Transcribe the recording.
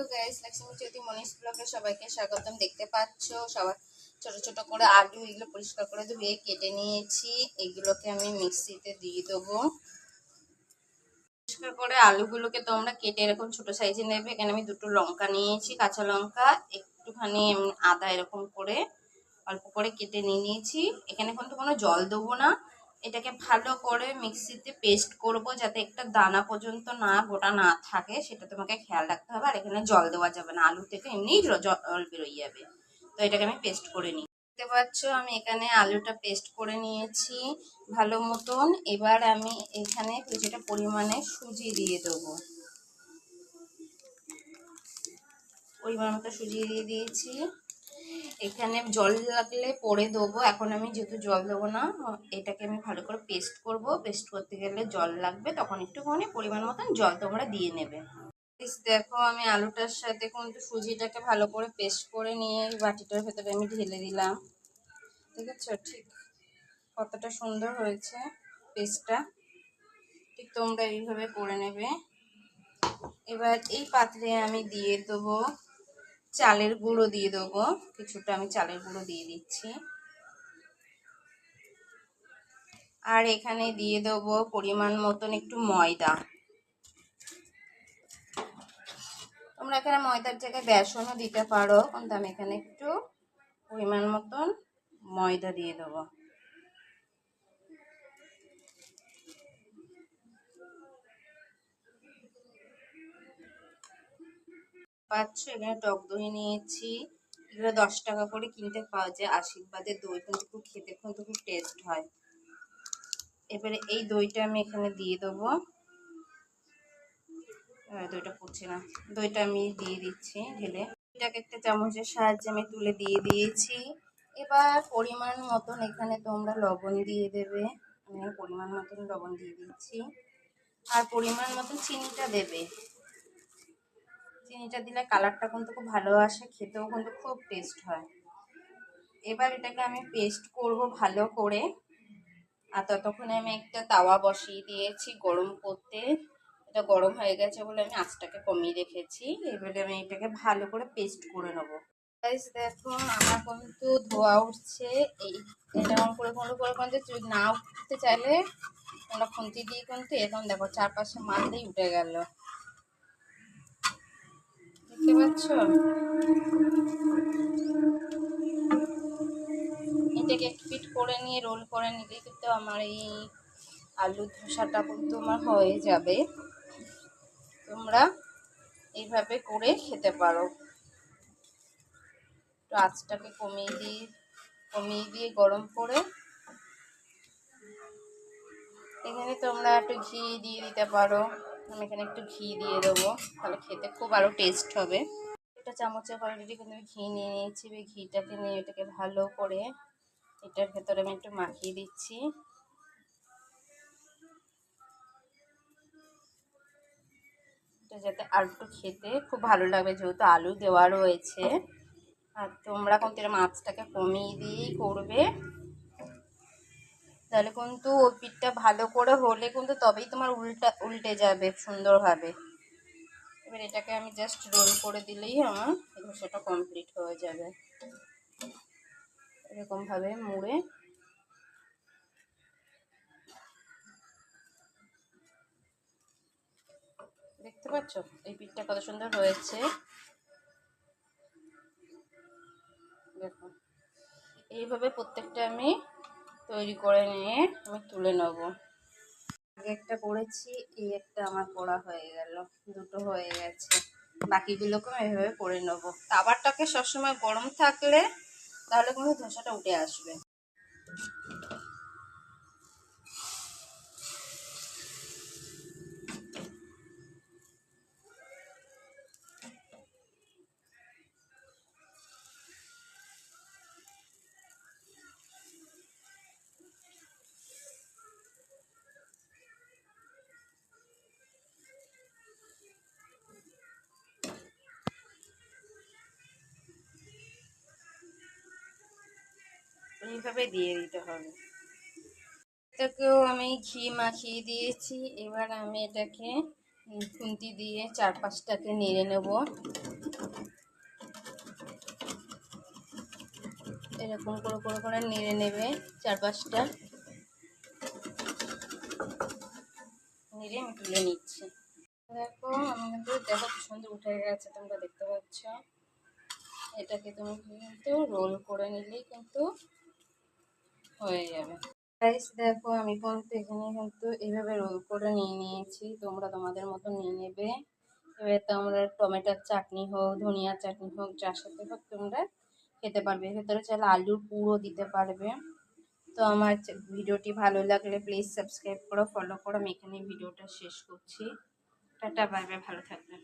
তো ব্লগে সবাইকে স্বাগতম দেখতে পাচ্ছ সবাই ছোট ছোট করে আলু পরিষ্কার করে ধুয়ে কেটে নিয়েছি, এগুলোকে আমি দিয়ে দেবো। পরিষ্কার করে আলুগুলোকে তোমরা কেটে এরকম ছোট সাইজে নেবে, এখানে আমি দুটো লঙ্কা নিয়েছি, কাঁচা লঙ্কা, একটুখানি আদা এরকম করে অল্প করে কেটে নিয়ে নিয়েছি। এখানে কিন্তু কোনো জল দেবো না এটাকে ভালো করে মিক্সিতে পেস্ট করব যাতে একটা দানা পর্যন্ত না গোটা না থাকে, সেটা তোমাকে খেয়াল রাখতে হবে। আর এখানে জল দেওয়া যাবে না, আলু থেকে এমনিই জল বেরোয় যাবে। তো এটাকে আমি পেস্ট করে নিই। দেখতে পাচ্ছ, আমি এখানে আলুটা পেস্ট করে নিয়েছি ভালো মতন। এবার আমি এখানে কিছুটা পরিমাণে সুজি দিয়ে দেবো। পরিমাণ মতো সুজি দিয়ে দিয়েছি। এখানে জল লাগলে পরে দেবো এখন আমি যেহেতু জল দেবো না, এটাকে আমি ভালো করে পেস্ট করব। পেস্ট করতে গেলে জল লাগবে, তখন একটুখানি পরিমাণ মতন জল তোমরা দিয়ে নেবে। দেখো আমি আলুটার সাথে কিন্তু সুজিটাকে ভালো করে পেস্ট করে নিয়ে বাটিটার ভেতরে আমি ঢেলে দিলাম। ঠিক আছে ঠিক কতটা সুন্দর হয়েছে পেস্টটা। ঠিক তোমরা এইভাবে করে নেবে। এবার এই পাত্রে আমি দিয়ে দেবো চালের গুঁড়ো দিয়ে দেবো। কিছুটা আমি চালের গুঁড়ো দিয়ে দিচ্ছি। আর এখানে দিয়ে দেবো পরিমাণ মতন একটু ময়দা। তোমরা এখানে ময়দার জায়গায় বেসনও দিতে পারো, কিন্তু আমি এখানে একটু পরিমাণ মতন ময়দা দিয়ে দেবো। পাচ্ছ? এখানে টক দই নিয়েছি। এগুলো দশ টাকা করে কিনতে পাওয়া যায়। আশীর্বাদের দই কিন্তু খুব খেতে কিন্তু খুব টেস্ট হয়। এবারে এই দইটা আমি এখানে দিয়ে দেবো। দইটা পড়ছে না। দইটা আমি দিয়ে দিচ্ছি ঢেলে। এটাকে একটা চামচের সাহায্যে আমি তুলে দিয়ে দিয়েছি। এবার পরিমাণ মতন এখানে তোমরা লবণ দিয়ে দেবে। আমি পরিমাণ মতন লবণ দিয়ে দিচ্ছি। আর পরিমাণ মতন চিনিটা দেবে। চিনিটা দিলে কালারটা কিন্তু খুব ভালো আসে, খেতেও কিন্তু খুব টেস্ট হয়। এবার এটাকে আমি পেস্ট করব ভালো করে। আর ততক্ষণে আমি একটা তাওয়া বসিয়ে দিয়েছি গরম করতে। এটা গরম হয়ে গেছে বলে আমি আঁচটাকে কমিয়ে রেখেছি। এবারে আমি এটাকে ভালো করে পেস্ট করে নেব। দেখো, আমার কিন্তু ধোয়া উঠছে। এই এরকম করে কোনো করে কিন্তু না উঠতে চাইলে আমরা খুন্তি দিয়ে কিন্তু এরকম দেখো, চারপাশে মারলেই উঠে গেল। দেখতে পাচ্ছ? এটাকে একটু পিট করে নিয়ে রোল করে নিলে কিন্তু আমার এই আলু ধোসাটা কিন্তু আমার হয়ে যাবে। তোমরা এইভাবে করে খেতে পারো। একটু আঁচটাকে কমিয়ে দিয়ে কমিয়ে দিয়ে গরম করে। এখানে তোমরা একটু ঘি দিয়ে দিতে পারো। আমি এখানে একটু ঘি দিয়ে দেবো, তাহলে খেতে খুব আরও টেস্ট হবে। একটা চামচের কোয়ালিটি কিন্তু আমি ঘি নিয়ে নিয়েছি ওই ঘিটাকে নিয়ে এটাকে ভালো করে এটার ভেতরে আমি একটু মাখিয়ে দিচ্ছি। এটা যাতে আলুটা খেতে খুব ভালো লাগবে যেহেতু আলু দেওয়া রয়েছে। আর তোমরা কিন্তু মাছটাকে কমিয়ে দিয়েই করবে। তাহলে কিন্তু ওই পিঠটা ভালো করে হলে কিন্তু তবেই তোমার উল্টা, উল্টে যাবে সুন্দরভাবে। এবার এটাকে আমি জাস্ট রোল করে দিলেই আমার সেটা কমপ্লিট হয়ে যাবে। এরকমভাবে মুড়ে। দেখতে পাচ্ছ? এই পিঠটা কত সুন্দর হয়েছে। দেখো। এইভাবে প্রত্যেকটা আমি তৈরি করে নিয়ে আমি তুলে নেব। আগে একটা করেছি, এই একটা আমার পড়া হয়ে গেল, দুটো হয়ে গেছে। বাকিগুলোকে আমি এভাবে করে নেব। খাবারটাকে সবসময় গরম থাকলে তাহলে কিন্তু ধোসাটা উঠে আসবে। এইভাবে দিয়ে দিতে হবে। এটাকেও আমি ঘি মাখিয়ে দিয়েছি। এবার আমি এটাকে খুন্তি দিয়ে চার পাঁচটাকে নেড়ে নেব। এরকম করে করে করে নেড়ে নেবে চার পাঁচটা নেড়ে আমি তুলে নিচ্ছি। দেখো আমি কিন্তু দেখো সুন্দর উঠে গেছে, তোমরা দেখতে পাচ্ছ। এটাকে তুমি কিন্তু রোল করে নিলেই কিন্তু হয়ে যাবে। গাইস দেখো আমি কিন্তু এখানে কিন্তু এইভাবে রোল করে নিয়ে নিয়েছি। তোমরা তোমাদের মতো নিয়ে নেবে। এবারে তোমরা টমেটোর চাটনি হোক ধনিয়া চাটনি হোক, যার সাথে হোক তোমরা খেতে পারবে। ভেতরে চাইলে আলুর পুরো দিতে পারবে। তো আমার ভিডিওটি ভালো লাগলে প্লিজ সাবস্ক্রাইব করো ফলো করো। আমি এখানে ভিডিওটা শেষ করছি। টাটা বাই ভালো থাকবেন।